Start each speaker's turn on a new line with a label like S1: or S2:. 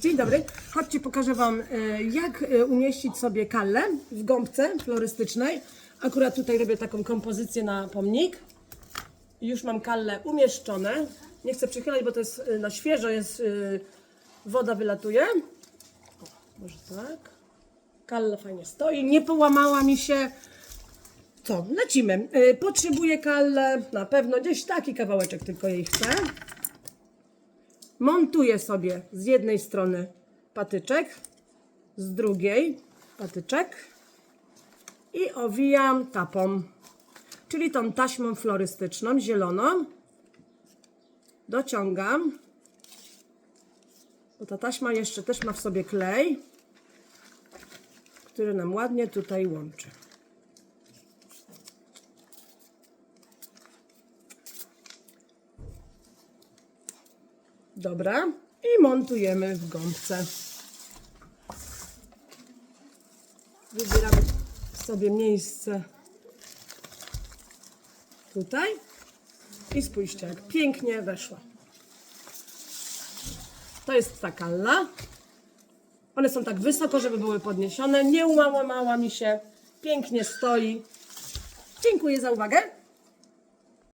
S1: Dzień dobry. Chodźcie, pokażę Wam, e, jak e, umieścić sobie kallę w gąbce florystycznej. Akurat tutaj robię taką kompozycję na pomnik. Już mam kallę umieszczone. Nie chcę przychylać, bo to jest e, na świeżo, jest woda wylatuje. O, może tak. Kalla fajnie stoi, nie połamała mi się. Co, lecimy. Potrzebuję kallę, na pewno gdzieś taki kawałeczek tylko jej chcę. Montuję sobie z jednej strony patyczek, z drugiej patyczek i owijam tapą, czyli tą taśmą florystyczną, zieloną. Dociągam, bo ta taśma jeszcze też ma w sobie klej, który nam ładnie tutaj łączy. Dobra. I montujemy w gąbce. Wybieramy sobie miejsce tutaj. I spójrzcie, jak pięknie weszła. To jest ta kalla. One są tak wysoko, żeby były podniesione. Nie ułamała mi się. Pięknie stoi. Dziękuję za uwagę.